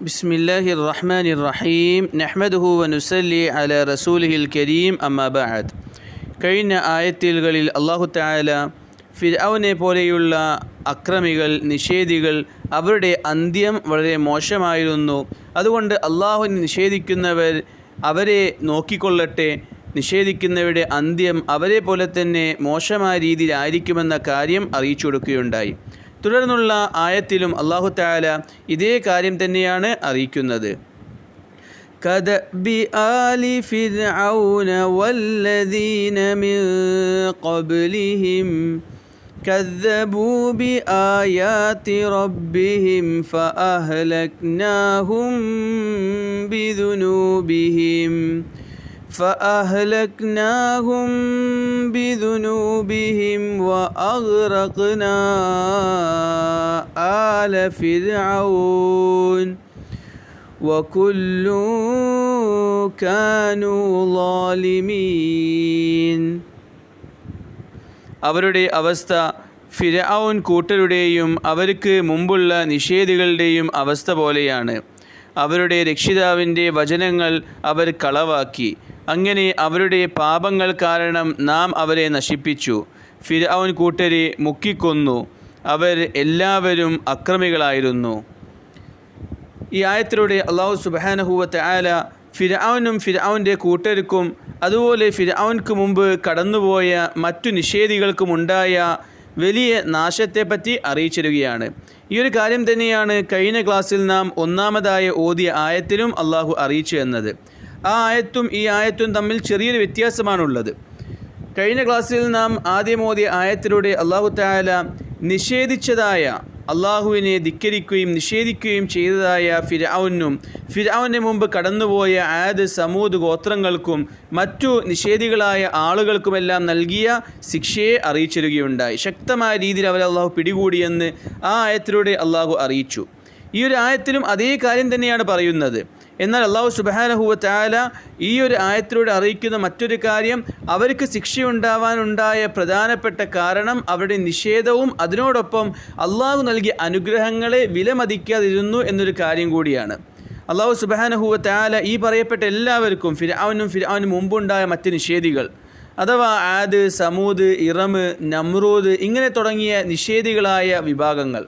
بسم الله الرحمن الرحيم نحمده ونسلي على رسوله الكريم أما بعد കഴിഞ്ഞ ആയത്തുകളിൽ അള്ളാഹു തായാല ഫിർഔനെ പോലെയുള്ള അക്രമികൾ നിഷേധികൾ അവരുടെ അന്ത്യം വളരെ മോശമായിരുന്നു അതുകൊണ്ട് അള്ളാഹുവിനെ നിഷേധിക്കുന്നവർ അവരെ നോക്കിക്കൊള്ളട്ടെ നിഷേധിക്കുന്നവരുടെ അന്ത്യം അവരെ പോലെ തന്നെ മോശമായ രീതിയിലായിരിക്കുമെന്ന കാര്യം അറിയിച്ചു കൊടുക്കുകയുണ്ടായി തുടർന്നുള്ള ആയത്തിലും അള്ളാഹു താല ഇതേ കാര്യം തന്നെയാണ് അറിയിക്കുന്നത് كدأب آل فرعون والذين من قبلهم كذبوا بآيات ربهم فأهلكناهم بذنوبهم فأهلكناهم بذنوبهم وأغرقنا آل فرعون وكل كانوا ظالمين അവരുടെ അവസ്ഥ ഫിരഔൻ കൂട്ടരുടെയും അവർക്ക് മുമ്പുള്ള നിഷേധികളുടെയും അവസ്ഥ പോലെയാണ് അവരുടെ രക്ഷിതാവിൻ്റെ വചനങ്ങൾ അവർ കളവാക്കി അങ്ങനെ അവരുടെ പാപങ്ങൾ കാരണം നാം അവരെ നശിപ്പിച്ചു. ഫിരഔൻ കൂട്ടരെ മുക്കിക്കൊന്നു. അവർ എല്ലാവരും അക്രമികളായിരുന്നു. ഈ ആയത്തിലൂടെ അള്ളാഹു സുബാനഹുവത്തെ ആല ഫിരഔനും ഫിരഔന്റെ കൂട്ടർക്കും അതുപോലെ ഫിരഔൻക്ക് മുമ്പ് കടന്നുപോയ മറ്റു നിഷേധികൾക്കുമുണ്ടായ വലിയ നാശത്തെപ്പറ്റി അറിയിച്ചിരുകയാണ്. ഈ ഒരു കാര്യം തന്നെയാണ് കഴിഞ്ഞ ക്ലാസ്സിൽ നാം ഒന്നാമതായ ഓതിയ ആയത്തിലും അള്ളാഹു അറിയിച്ചു എന്നത് ആ ആയത്തും ഈ ആയത്തും തമ്മിൽ ചെറിയൊരു വ്യത്യാസമാണുള്ളത്. കഴിഞ്ഞ ക്ലാസ്സിൽ നാം ആദ്യം ഓതിയ ആയത്തിലൂടെ അള്ളാഹു താല നിഷേധിച്ചതായ അള്ളാഹുവിനെ ധിക്കരിക്കുകയും നിഷേധിക്കുകയും ചെയ്തതായ ഫിരാവുനും ഫിരാവിന് മുമ്പ് കടന്നുപോയ ആദ് സമൂദ് ഗോത്രങ്ങൾക്കും മറ്റു നിഷേധികളായ ആളുകൾക്കുമെല്ലാം നൽകിയ ശിക്ഷയെ അറിയിച്ചിരുകയുണ്ടായി. ശക്തമായ രീതിയിൽ അവരെ അള്ളാഹു പിടികൂടിയെന്ന് ആ ആയത്തിലൂടെ അള്ളാഹു അറിയിച്ചു. ഈ ഒരു ആയത്തിലും അതേ കാര്യം തന്നെയാണ് പറയുന്നത്. എന്നാൽ അള്ളാഹു സുബാനഹുവ ഈ ഒരു ആയത്തിലൂടെ അറിയിക്കുന്ന മറ്റൊരു കാര്യം അവർക്ക് ശിക്ഷയുണ്ടാവാനുണ്ടായ പ്രധാനപ്പെട്ട കാരണം അവരുടെ നിഷേധവും അതിനോടൊപ്പം അള്ളാഹു നൽകിയ അനുഗ്രഹങ്ങളെ വിലമതിക്കാതിരുന്നു എന്നൊരു കാര്യം കൂടിയാണ്. അള്ളാഹു സുബാനഹുവ ഈ പറയപ്പെട്ട എല്ലാവർക്കും ഫിരാവനും ഫിരാവിനും മുമ്പുണ്ടായ മറ്റ് നിഷേധികൾ അഥവാ ആദ് സമൂദ് ഇറമ് നമ്രൂദ് ഇങ്ങനെ തുടങ്ങിയ നിഷേധികളായ വിഭാഗങ്ങൾ.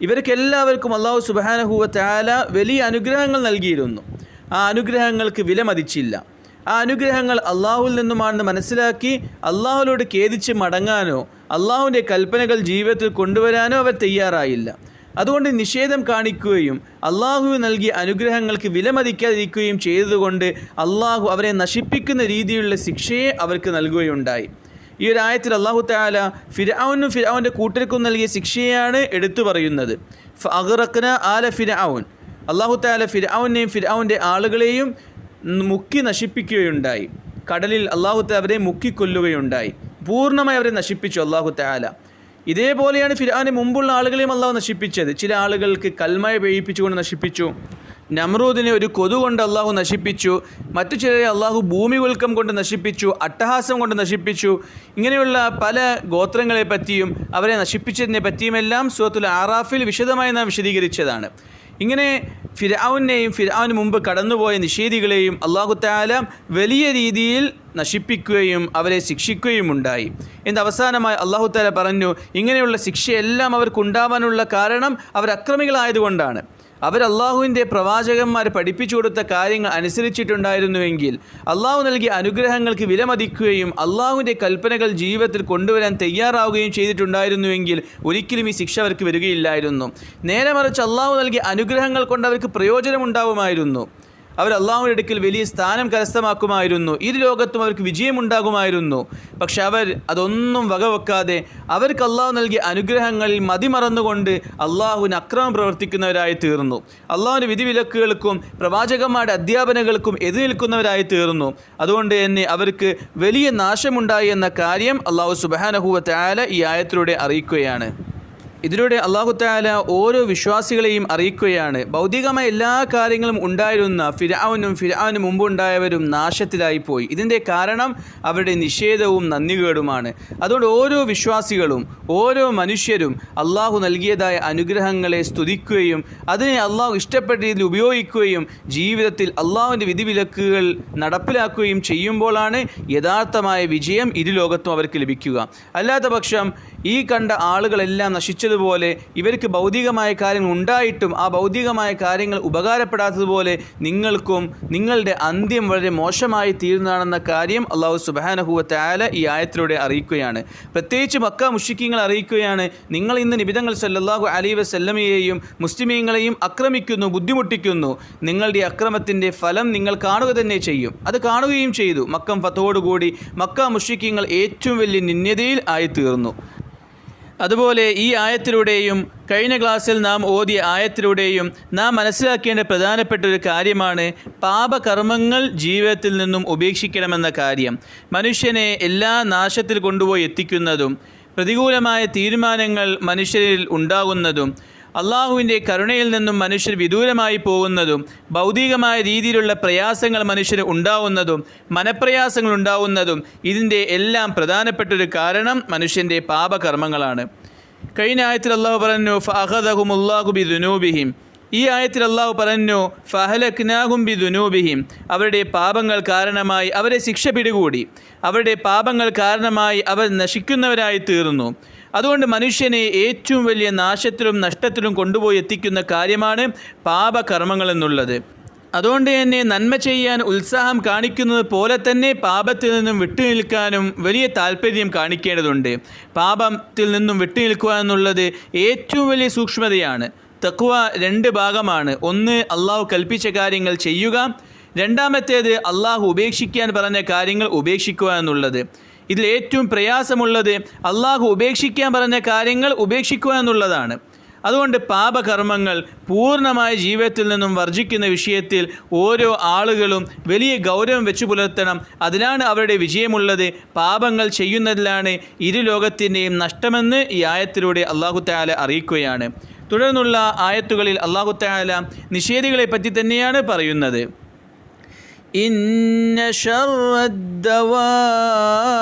ഇവർക്കെല്ലാവർക്കും അള്ളാഹു സുബാനഹുവ താല വലിയ അനുഗ്രഹങ്ങൾ നൽകിയിരുന്നു. ആ അനുഗ്രഹങ്ങൾക്ക് വില മതിച്ചില്ല. ആ അനുഗ്രഹങ്ങൾ അള്ളാഹുവിൽ നിന്നുമാണെന്ന് മനസ്സിലാക്കി അള്ളാഹുലോട് ഖേദിച്ച് മടങ്ങാനോ അള്ളാഹുവിന്റെ കൽപ്പനകൾ ജീവിതത്തിൽ കൊണ്ടുവരാനോ അവർ തയ്യാറായില്ല. അതുകൊണ്ട് നിഷേധം കാണിക്കുകയും അള്ളാഹു നൽകിയ അനുഗ്രഹങ്ങൾക്ക് വിലമതിക്കാതിരിക്കുകയും ചെയ്തതുകൊണ്ട് അള്ളാഹു അവരെ നശിപ്പിക്കുന്ന രീതിയിലുള്ള ശിക്ഷയെ അവർക്ക് നൽകുകയുണ്ടായി. ഈ ഒരു ആയത്തിൽ അള്ളാഹു താല ഫിരഔനും ഫിരൗന്റെ കൂട്ടർക്കും നൽകിയ ശിക്ഷയാണ് എടുത്തു പറയുന്നത്. അഹ്റഖന ആല ഫിരഔൻ അള്ളാഹു താല ഫിരൗനെയും ഫിരൗന്റെ ആളുകളെയും മുക്കി നശിപ്പിക്കുകയുണ്ടായി. കടലിൽ അള്ളാഹു താല അവരെ മുക്കിക്കൊല്ലുകയുണ്ടായി പൂർണമായി അവരെ നശിപ്പിച്ചു അള്ളാഹു താല ഇതേപോലെയാണ് ഫിരാന് മുമ്പുള്ള ആളുകളെയും അള്ളാഹു നശിപ്പിച്ചത്. ചില ആളുകൾക്ക് കൽമയ പെയ്യിപ്പിച്ചുകൊണ്ട് നശിപ്പിച്ചു. നമ്രൂദിനെ ഒരു കൊതു കൊണ്ട് അള്ളാഹു നശിപ്പിച്ചു. മറ്റു ചിലരെ അള്ളാഹു ഭൂമി ഉൽക്കം കൊണ്ട് നശിപ്പിച്ചു അട്ടഹാസം കൊണ്ട് നശിപ്പിച്ചു. ഇങ്ങനെയുള്ള പല ഗോത്രങ്ങളെ പറ്റിയും അവരെ നശിപ്പിച്ചതിനെ പറ്റിയുമെല്ലാം സുഹത്തുൽ ആറാഫിൽ വിശദമായി നാം വിശദീകരിച്ചതാണ്. ഇങ്ങനെ ഫിരാവിനെയും ഫിരാവിന് മുമ്പ് കടന്നുപോയ നിഷേധികളെയും അള്ളാഹു താല വലിയ രീതിയിൽ നശിപ്പിക്കുകയും അവരെ ശിക്ഷിക്കുകയും ഉണ്ടായി. എന്ന് അവസാനമായി അള്ളാഹു താല പറഞ്ഞു ഇങ്ങനെയുള്ള ശിക്ഷയെല്ലാം അവർക്കുണ്ടാവാനുള്ള കാരണം അവർ അക്രമികളായതുകൊണ്ടാണ്. അവർ അള്ളാഹുവിന്റെ പ്രവാചകന്മാർ പഠിപ്പിച്ചു കൊടുത്ത കാര്യങ്ങൾ അനുസരിച്ചിട്ടുണ്ടായിരുന്നുവെങ്കിൽ അള്ളാഹു നൽകിയ അനുഗ്രഹങ്ങൾക്ക് വിലമതിക്കുകയും അള്ളാഹുവിന്റെ കൽപ്പനകൾ ജീവിതത്തിൽ കൊണ്ടുവരാൻ തയ്യാറാവുകയും ചെയ്തിട്ടുണ്ടായിരുന്നുവെങ്കിൽ ഒരിക്കലും ഈ ശിക്ഷ അവർക്ക് വരികയില്ലായിരുന്നു. നേരെ മറിച്ച് അള്ളാഹു നൽകിയ അനുഗ്രഹങ്ങൾ കൊണ്ട് അവർക്ക് പ്രയോജനമുണ്ടാവുമായിരുന്നു. അവർ അള്ളാഹുവിന്റെ അടുക്കൽ വലിയ സ്ഥാനം കരസ്ഥമാക്കുമായിരുന്നു. ഇരു ലോകത്തും അവർക്ക് വിജയമുണ്ടാകുമായിരുന്നു. പക്ഷെ അവർ അതൊന്നും വകവെക്കാതെ അവർക്ക് അള്ളാഹു നൽകിയ അനുഗ്രഹങ്ങളിൽ മതിമറന്നുകൊണ്ട് അള്ളാഹുവിന് അക്രമം പ്രവർത്തിക്കുന്നവരായി തീർന്നു. അള്ളാഹുവിന്റെ വിധിവിലക്കുകൾക്കും പ്രവാചകന്മാരുടെ അധ്യാപനങ്ങൾക്കും എതിർ നിൽക്കുന്നവരായി തീർന്നു. അതുകൊണ്ട് തന്നെ അവർക്ക് വലിയ നാശമുണ്ടായി എന്ന കാര്യം അള്ളാഹു സുബാനഹുവ താല ഈ ആയത്തിലൂടെ അറിയിക്കുകയാണ്. ഇതിലൂടെ അള്ളാഹുത്താല ഓരോ വിശ്വാസികളെയും അറിയിക്കുകയാണ്. ഭൗതികമായ എല്ലാ കാര്യങ്ങളും ഉണ്ടായിരുന്ന ഫിരാവിനും ഫിരാവിന് മുമ്പുണ്ടായവരും നാശത്തിലായിപ്പോയി ഇതിന്റെ കാരണം അവരുടെ നിഷേധവും നന്ദികേടുമാണ്. അതുകൊണ്ട് ഓരോ വിശ്വാസികളും ഓരോ മനുഷ്യരും അള്ളാഹു നൽകിയതായ അനുഗ്രഹങ്ങളെ സ്തുതിക്കുകയും അതിനെ അള്ളാഹു ഇഷ്ടപ്പെട്ട രീതിയിൽ ഉപയോഗിക്കുകയും ജീവിതത്തിൽ അള്ളാഹുവിന്റെ വിധിവിലക്കുകൾ നടപ്പിലാക്കുകയും ചെയ്യുമ്പോഴാണ് യഥാർത്ഥമായ വിജയം ഇരു ലോകത്തും അവർക്ക് ലഭിക്കുക. അല്ലാത്ത പക്ഷം ഈ കണ്ട ആളുകളെല്ലാം നശിച്ചതുപോലെ ഇവർക്ക് ഭൗതികമായ കാര്യങ്ങൾ ഉണ്ടായിട്ടും ആ ഭൗതികമായ കാര്യങ്ങൾ ഉപകാരപ്പെടാത്തതുപോലെ നിങ്ങൾക്കും നിങ്ങളുടെ അന്ത്യം വളരെ മോശമായി തീരുന്നതാണെന്ന കാര്യം അള്ളാഹു സുബാനഹുവ താല ഈ ആയത്തിലൂടെ അറിയിക്കുകയാണ്. പ്രത്യേകിച്ച് മക്ക മുഷിക്കിങ്ങൾ അറിയിക്കുകയാണ് നിങ്ങൾ ഇന്ന് നിബിതങ്ങൾ സല്ലാഹു അലൈ വസല്ലമയെയും മുസ്ലിമീങ്ങളെയും അക്രമിക്കുന്നു ബുദ്ധിമുട്ടിക്കുന്നു. നിങ്ങളുടെ അക്രമത്തിന്റെ ഫലം നിങ്ങൾ കാണുക തന്നെ ചെയ്യും. അത് കാണുകയും ചെയ്തു. മക്കം ഫത്തോടുകൂടി മക്ക മുഷിക്കിങ്ങൾ ഏറ്റവും വലിയ നിന്യതയിൽ ആയിത്തീർന്നു. അതുപോലെ ഈ ആയത്തിലൂടെയും കഴിഞ്ഞ ക്ലാസ്സിൽ നാം ഓതിയ ആയത്തിലൂടെയും നാം മനസ്സിലാക്കേണ്ട പ്രധാനപ്പെട്ട ഒരു കാര്യമാണ് പാപകർമ്മങ്ങൾ ജീവിതത്തിൽ നിന്നും ഉപേക്ഷിക്കണമെന്ന കാര്യം. മനുഷ്യനെ എല്ലാ നാശത്തിൽ കൊണ്ടുപോയി എത്തിക്കുന്നതും പ്രതികൂലമായ തീരുമാനങ്ങൾ മനുഷ്യരിൽ ഉണ്ടാകുന്നതും അള്ളാഹുവിന്റെ കരുണയിൽ നിന്നും മനുഷ്യർ വിദൂരമായി പോകുന്നതും ഭൗതികമായ രീതിയിലുള്ള പ്രയാസങ്ങൾ മനുഷ്യന് ഉണ്ടാവുന്നതും മനപ്രയാസങ്ങൾ ഉണ്ടാവുന്നതും ഇതിന്റെ എല്ലാം പ്രധാനപ്പെട്ടൊരു കാരണം മനുഷ്യന്റെ പാപകർമ്മങ്ങളാണ്. കഴിഞ്ഞ ആയത്തിൽ അള്ളാഹു പറഞ്ഞു ഫഹദഹുമുല്ലാഹു ബി ദുനൂബിഹിം ഈ ആയത്തിൽ അള്ളാഹു പറഞ്ഞു ഫഹലക്നാഹും ബി ദുനൂബിഹിം അവരുടെ പാപങ്ങൾ കാരണമായി അവരെ ശിക്ഷ പിടികൂടി. അവരുടെ പാപങ്ങൾ കാരണമായി അവർ നശിക്കുന്നവരായി തീർന്നു. അതുകൊണ്ട് മനുഷ്യനെ ഏറ്റവും വലിയ നാശത്തിലും നഷ്ടത്തിലും കൊണ്ടുപോയി എത്തിക്കുന്ന കാര്യമാണ് പാപകർമ്മങ്ങൾ എന്നുള്ളത്. അതുകൊണ്ട് തന്നെ നന്മ ചെയ്യാൻ ഉത്സാഹം കാണിക്കുന്നത് പോലെ തന്നെ പാപത്തിൽ നിന്നും വിട്ടുനിൽക്കാനും വലിയ താല്പര്യം കാണിക്കേണ്ടതുണ്ട്. പാപത്തിൽ നിന്നും വിട്ടുനിൽക്കുക എന്നുള്ളത് ഏറ്റവും വലിയ സൂക്ഷ്മതയാണ്. തക്കുവ രണ്ട് ഭാഗമാണ്. ഒന്ന് അള്ളാഹു കൽപ്പിച്ച കാര്യങ്ങൾ ചെയ്യുക. രണ്ടാമത്തേത് അള്ളാഹു ഉപേക്ഷിക്കാൻ പറഞ്ഞ കാര്യങ്ങൾ ഉപേക്ഷിക്കുക എന്നുള്ളത്. ഇതിൽ ഏറ്റവും പ്രയാസമുള്ളത് അള്ളാഹു ഉപേക്ഷിക്കാൻ പറഞ്ഞ കാര്യങ്ങൾ ഉപേക്ഷിക്കുക എന്നുള്ളതാണ്. അതുകൊണ്ട് പാപകർമ്മങ്ങൾ പൂർണമായ ജീവിതത്തിൽ നിന്നും വർജിക്കുന്ന വിഷയത്തിൽ ഓരോ ആളുകളും വലിയ ഗൗരവം വെച്ചു പുലർത്തണം. അതിലാണ് അവരുടെ വിജയമുള്ളത്. പാപങ്ങൾ ചെയ്യുന്നതിലാണ് ഇരു ലോകത്തിന്റെയും നഷ്ടമെന്ന് ഈ ആയത്തിലൂടെ അള്ളാഹു താല അറിയിക്കുകയാണ്. തുടർന്നുള്ള ആയത്തുകളിൽ അള്ളാഹു താല നിഷേധികളെ പറ്റി തന്നെയാണ് പറയുന്നത്. إن شر الدواب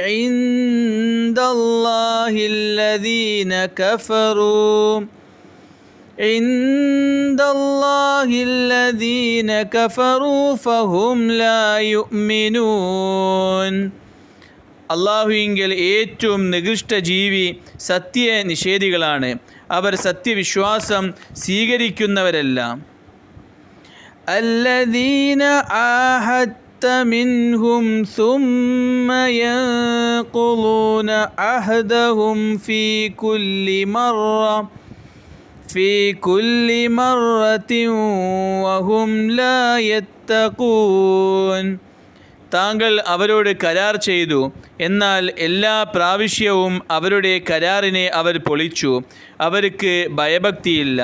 عند الله الذين كفروا عند الله الذين كفروا فهم لا يؤمنون അള്ളാഹുവിങ്കിൽ ഏറ്റവും നികൃഷ്ട ജീവി സത്യ നിഷേധികളാണ് അവർ സത്യവിശ്വാസം സ്വീകരിക്കുന്നവരല്ല الذين عاهدت منهم ثم ينقضون عهدهم في كل مرة في كل مرة وهم لا يتقون താങ്കൾ അവരോട് കരാർ ചെയ്തു എന്നാൽ എല്ലാ പ്രാവശ്യവും അവരുടെ കരാറിനെ അവർ പൊളിച്ചു അവർക്ക് ഭയഭക്തിയില്ല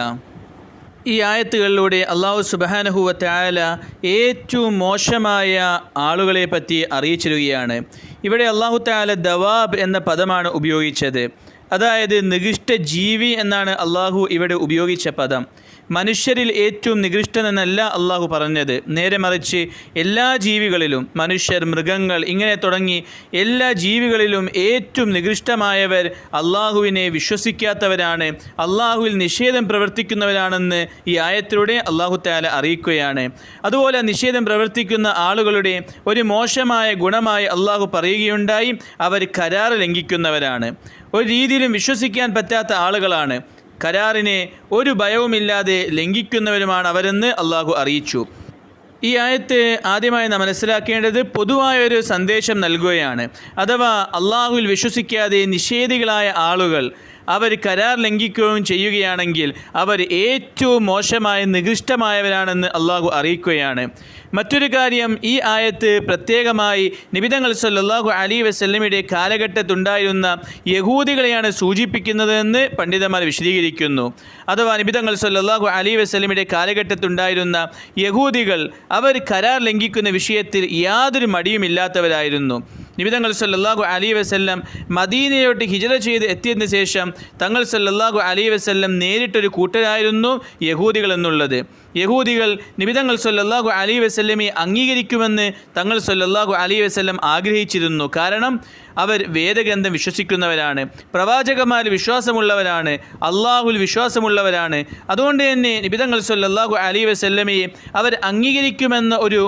ഈ ആയത്തുകളിലൂടെ അള്ളാഹു സുബാനഹുവത്തെ തായാല ഏറ്റവും മോശമായ ആളുകളെ പറ്റി അറിയിച്ചിരുകയാണ് ഇവിടെ അള്ളാഹു താല ദവാബ് എന്ന പദമാണ് ഉപയോഗിച്ചത്. അതായത് നികൃഷ്ട ജീവി എന്നാണ് അള്ളാഹു ഇവിടെ ഉപയോഗിച്ച പദം. മനുഷ്യരിൽ ഏറ്റവും നികൃഷ്ടനെന്നല്ല അള്ളാഹു പറഞ്ഞത്. നേരെ മറിച്ച് എല്ലാ ജീവികളിലും മനുഷ്യർ മൃഗങ്ങൾ ഇങ്ങനെ തുടങ്ങി എല്ലാ ജീവികളിലും ഏറ്റവും നികൃഷ്ടമായവർ അള്ളാഹുവിനെ വിശ്വസിക്കാത്തവരാണ് അള്ളാഹുവിൽ നിഷേധം പ്രവർത്തിക്കുന്നവരാണെന്ന് ഈ ആയത്തിലൂടെ അള്ളാഹു താല അറിയിക്കുകയാണ്. അതുപോലെ നിഷേധം പ്രവർത്തിക്കുന്ന ആളുകളുടെ ഒരു മോശമായ ഗുണമായി അള്ളാഹു പറയുകയുണ്ടായി അവർ കരാർ ലംഘിക്കുന്നവരാണ്. ഒരു രീതിയിലും വിശ്വസിക്കാൻ പറ്റാത്ത ആളുകളാണ്. കരാറിനെ ഒരു ഭയവുമില്ലാതെ ലംഘിക്കുന്നവരുമാണ് അവരെന്ന് അള്ളാഹു അറിയിച്ചു. ഈ ആയത്ത് ആദ്യമായി നാം മനസ്സിലാക്കേണ്ടത് പൊതുവായൊരു സന്ദേശം നൽകുകയാണ്. അഥവാ അള്ളാഹുവിൽ വിശ്വസിക്കാതെ നിഷേധികളായ ആളുകൾ അവർ കരാർ ലംഘിക്കുകയും ചെയ്യുകയാണെങ്കിൽ അവർ ഏറ്റവും മോശമായ നികൃഷ്ടമായവരാണെന്ന് അള്ളാഹു അറിയിക്കുകയാണ്. മറ്റൊരു കാര്യം ഈ ആയത്ത് പ്രത്യേകമായി നിബിതങ്ങൾ സല്ലാഹു അലി വസല്ലമയുടെ കാലഘട്ടത്തുണ്ടായിരുന്ന യഹൂദികളെയാണ് സൂചിപ്പിക്കുന്നതെന്ന് പണ്ഡിതന്മാർ വിശദീകരിക്കുന്നു. അഥവാ നിബിതങ്ങൾ സല്ലാഹു അലി വസല്ലമയുടെ കാലഘട്ടത്തുണ്ടായിരുന്ന യഹൂദികൾ അവർ കരാർ ലംഘിക്കുന്ന വിഷയത്തിൽ യാതൊരു മടിയുമില്ലാത്തവരായിരുന്നു. നിബിതങ്ങൾ സല്ലാഹു അലി വസ്ല്ലം മദീനയോട്ട് ഹിജറ ചെയ്ത് എത്തിയതിന് ശേഷം തങ്ങൾ സല്ലാഹു അലി വസ്ല്ലം നേരിട്ടൊരു കൂട്ടരായിരുന്നു യഹൂദികൾ എന്നുള്ളത്. യഹൂദികൾ നിബിതങ്ങൾ സല്ലാഹു അലി വസ്ല്ലമെ അംഗീകരിക്കുമെന്ന് തങ്ങൾ സല്ലാഹു അലി വസ്ല്ലം ആഗ്രഹിച്ചിരുന്നു. കാരണം അവർ വേദഗ്രന്ഥം വിശ്വസിക്കുന്നവരാണ്. പ്രവാചകന്മാർ വിശ്വാസമുള്ളവരാണ്. അള്ളാഹുൽ വിശ്വാസമുള്ളവരാണ്. അതുകൊണ്ട് തന്നെ നിബിതങ്ങൾ സല്ലാഹു അലി വസ്ല്ലമയെ അവർ അംഗീകരിക്കുമെന്ന ഒരു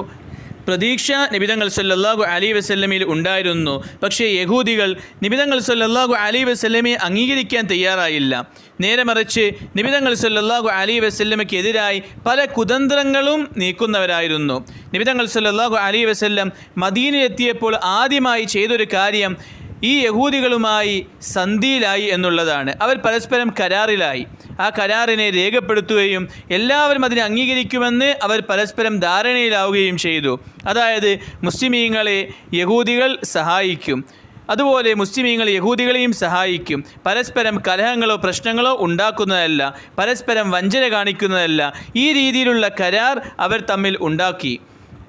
പ്രതീക്ഷ നിബിതങ്ങൾ സല്ലാഹു അലി വസല്ലമയിൽ ഉണ്ടായിരുന്നു. പക്ഷേ യഹൂദികൾ നിബിതങ്ങൾ സല്ലാഹു അലി വസല്ലമയെ അംഗീകരിക്കാൻ തയ്യാറായില്ല. നേരെ മറിച്ച് നിബിതങ്ങൾ സല്ലാഹു അലി വസ്ല്ലമയ്ക്കെതിരായി പല കുതന്ത്രങ്ങളും നീക്കുന്നവരായിരുന്നു. നിബിതങ്ങൾ സല്ലാഹു അലി വസ്ല്ലം മദീനിലെത്തിയപ്പോൾ ആദ്യമായി ചെയ്തൊരു കാര്യം ഈ യഹൂദികളുമായി സന്ധിയിലായി എന്നുള്ളതാണ്. അവർ പരസ്പരം കരാറിലായി. ആ കരാറിനെ രേഖപ്പെടുത്തുകയും എല്ലാവരും അതിനെ അംഗീകരിക്കുമെന്ന് അവർ പരസ്പരം ധാരണയിലാവുകയും ചെയ്തു. അതായത് മുസ്ലിമീങ്ങളെ യഹൂദികൾ സഹായിക്കും. അതുപോലെ മുസ്ലിമീങ്ങൾ യഹൂദികളെയും സഹായിക്കും. പരസ്പരം കലഹങ്ങളോ പ്രശ്നങ്ങളോ ഉണ്ടാക്കുന്നതല്ല പരസ്പരം വഞ്ചന കാണിക്കുന്നതല്ല. ഈ രീതിയിലുള്ള കരാർ അവർ തമ്മിൽ ഉണ്ടാക്കി.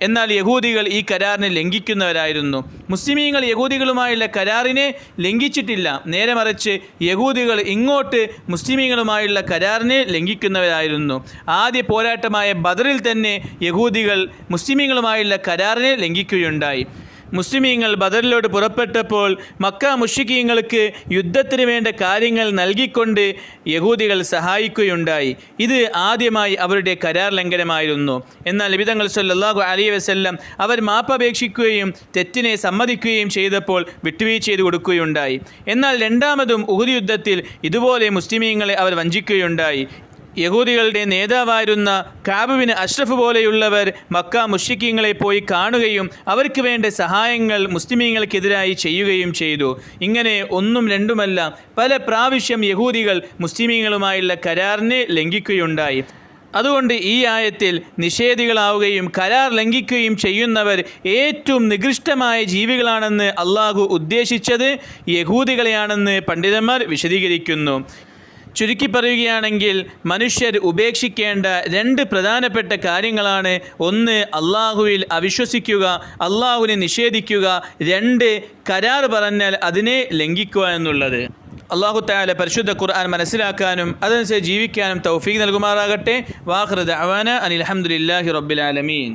എന്നാൽ യഹൂദികൾ ഈ കരാറിനെ ലംഘിക്കുന്നവരായിരുന്നു. മുസ്ലിമീങ്ങൾ യഹൂദികളുമായുള്ള കരാറിനെ ലംഘിച്ചിട്ടില്ല. നേരെ മറിച്ച് യഹൂദികൾ ഇങ്ങോട്ട് മുസ്ലിമീങ്ങളുമായുള്ള കരാറിനെ ലംഘിക്കുന്നവരായിരുന്നു. ആദ്യ പോരാട്ടമായ ബദറിൽ തന്നെ യഹൂദികൾ മുസ്ലിമീങ്ങളുമായുള്ള കരാറിനെ ലംഘിക്കുകയുണ്ടായി. മുസ്ലിമീങ്ങൾ ബദറിലോട്ട് പുറപ്പെട്ടപ്പോൾ മക്ക മുഷിക്കീങ്ങൾക്ക് യുദ്ധത്തിന് വേണ്ട കാര്യങ്ങൾ നൽകിക്കൊണ്ട് യഹൂദികൾ സഹായിക്കുകയുണ്ടായി. ഇത് ആദ്യമായി അവരുടെ കരാർ ലംഘനമായിരുന്നു. എന്നാൽ ലഭിതങ്ങൾ സല്ലാഹു അലി വസല്ലം അവർ മാപ്പപേക്ഷിക്കുകയും തെറ്റിനെ സമ്മതിക്കുകയും ചെയ്തപ്പോൾ വിട്ടുവീഴ്ച ചെയ്തു കൊടുക്കുകയുണ്ടായി. എന്നാൽ രണ്ടാമതും ഉഹുദ് യുദ്ധത്തിൽ ഇതുപോലെ മുസ്ലിമീങ്ങളെ അവർ വഞ്ചിക്കുകയുണ്ടായി. യഹൂദികളുടെ നേതാവായിരുന്ന കാബുവിന് അഷ്റഫ് പോലെയുള്ളവർ മക്ക മുഷിക്കിങ്ങളെ പോയി കാണുകയും അവർക്ക് വേണ്ട സഹായങ്ങൾ മുസ്ലിമീങ്ങൾക്കെതിരായി ചെയ്യുകയും ചെയ്തു. ഇങ്ങനെ ഒന്നും രണ്ടുമല്ല പല പ്രാവശ്യം യഹൂദികൾ മുസ്ലിമീങ്ങളുമായുള്ള കരാറിനെ ലംഘിക്കുകയുണ്ടായി. അതുകൊണ്ട് ഈ ആയത്തിൽ നിഷേധികളാവുകയും കരാർ ലംഘിക്കുകയും ചെയ്യുന്നവർ ഏറ്റവും നികൃഷ്ടമായ ജീവികളാണെന്ന് അള്ളാഹു ഉദ്ദേശിച്ചത് യഹൂദികളെയാണെന്ന് പണ്ഡിതന്മാർ വിശദീകരിക്കുന്നു. ചുരുക്കി പറയുകയാണെങ്കിൽ മനുഷ്യർ ഉപേക്ഷിക്കേണ്ട രണ്ട് പ്രധാനപ്പെട്ട കാര്യങ്ങളാണ്. ഒന്ന് അള്ളാഹുവിൽ അവിശ്വസിക്കുക അള്ളാഹുവിനെ നിഷേധിക്കുക. രണ്ട് കരാർ പറഞ്ഞാൽ അതിനെ ലംഘിക്കുക എന്നുള്ളത്. അള്ളാഹു താല പരിശുദ്ധ ഖുർആൻ മനസ്സിലാക്കാനും അതനുസരിച്ച് ജീവിക്കാനും തൗഫീഖ് നൽകുമാറാകട്ടെ. വാഹൃദ് അവാന അനിൽ അഹമ്മദില്ലാഹി റബ്ബിൽ ആലമീൻ.